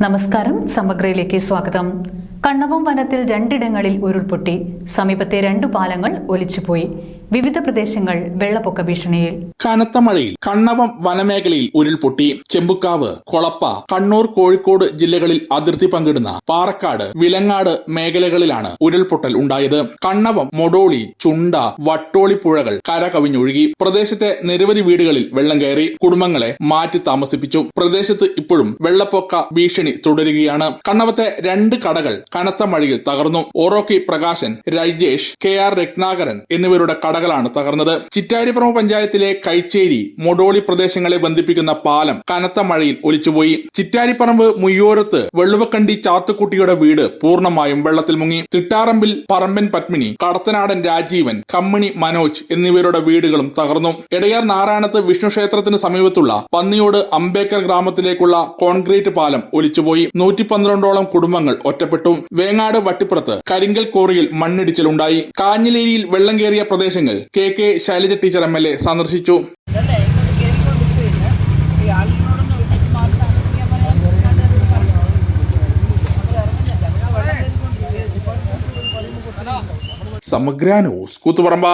നമസ്കാരം. സമഗ്രയിലേക്ക് സ്വാഗതം. കണ്ണവം വനത്തിൽ രണ്ടിടങ്ങളിൽ ഉരുൾപൊട്ടി. സമീപത്തെ രണ്ടു പാലങ്ങൾ ഒലിച്ചുപോയി. വിവിധ പ്രദേശങ്ങൾ വെള്ളപ്പൊക്ക ഭീഷണിയിൽ. കനത്ത മഴയിൽ കണ്ണവം വനമേഖലയിൽ ഉരുൾപൊട്ടി ചെമ്പുക്കാവ് കൊളപ്പ കണ്ണൂർ കോഴിക്കോട് ജില്ലകളിൽ അതിർത്തി പങ്കിടുന്ന പാറക്കാട് വിലങ്ങാട് മേഖലകളിലാണ് ഉരുൾപൊട്ടൽ ഉണ്ടായത്. കണ്ണവം മൊടോളി ചുണ്ട വട്ടോളി പുഴകൾ കര കവിഞ്ഞൊഴുകി പ്രദേശത്തെ നിരവധി വീടുകളിൽ വെള്ളം കയറി. കുടുംബങ്ങളെ മാറ്റി താമസിപ്പിച്ചു. പ്രദേശത്ത് ഇപ്പോഴും വെള്ളപ്പൊക്ക ഭീഷണി തുടരുകയാണ്. കണ്ണവത്തെ രണ്ട് കടകൾ കനത്ത മഴയിൽ തകർന്നു. ഓറോക്കി പ്രകാശൻ രജേഷ് കെ ആർ രത്നാകരൻ എന്നിവരുടെ കടകളാണ് തകർന്നത്. ചിറ്റാരിപ്പുറം പഞ്ചായത്തിലെ കൈച്ചേരി മൊടോളി പ്രദേശങ്ങളെ ബന്ധിപ്പിക്കുന്ന പാലം കനത്ത മഴയിൽ ഒലിച്ചുപോയി. ചിറ്റാരിപ്പറമ്പ് മുയ്യോരത്ത് വെള്ളുവക്കണ്ടി ചാത്തുക്കുട്ടിയുടെ വീട് പൂർണമായും വെള്ളത്തിൽ മുങ്ങി. തിട്ടാറമ്പിൽ പറമ്പൻ പത്മിനി കടത്തനാടൻ രാജീവൻ കമ്മിണി മനോജ് എന്നിവരുടെ വീടുകളും തകർന്നു. എടയാർ നാരായണത്ത് വിഷ്ണു ക്ഷേത്രത്തിന് സമീപത്തുള്ള പന്നിയോട് അംബേദ്കർ ഗ്രാമത്തിലേക്കുള്ള കോൺക്രീറ്റ് പാലം ഒലിച്ചുപോയി. നൂറ്റി പന്ത്രണ്ടോളം കുടുംബങ്ങൾ ഒറ്റപ്പെട്ടു. വേങ്ങാട് വട്ടിപ്പുറത്ത് കരിങ്കൽ കോറിയിൽ മണ്ണിടിച്ചിലുണ്ടായി. കാഞ്ഞിലേരിയിൽ വെള്ളം കയറിയ പ്രദേശങ്ങൾ K K Shailaja teacher M L A സന്ദർശിച്ചു. സമഗ്ര ന്യൂസ് കൂത്തുപറമ്പ.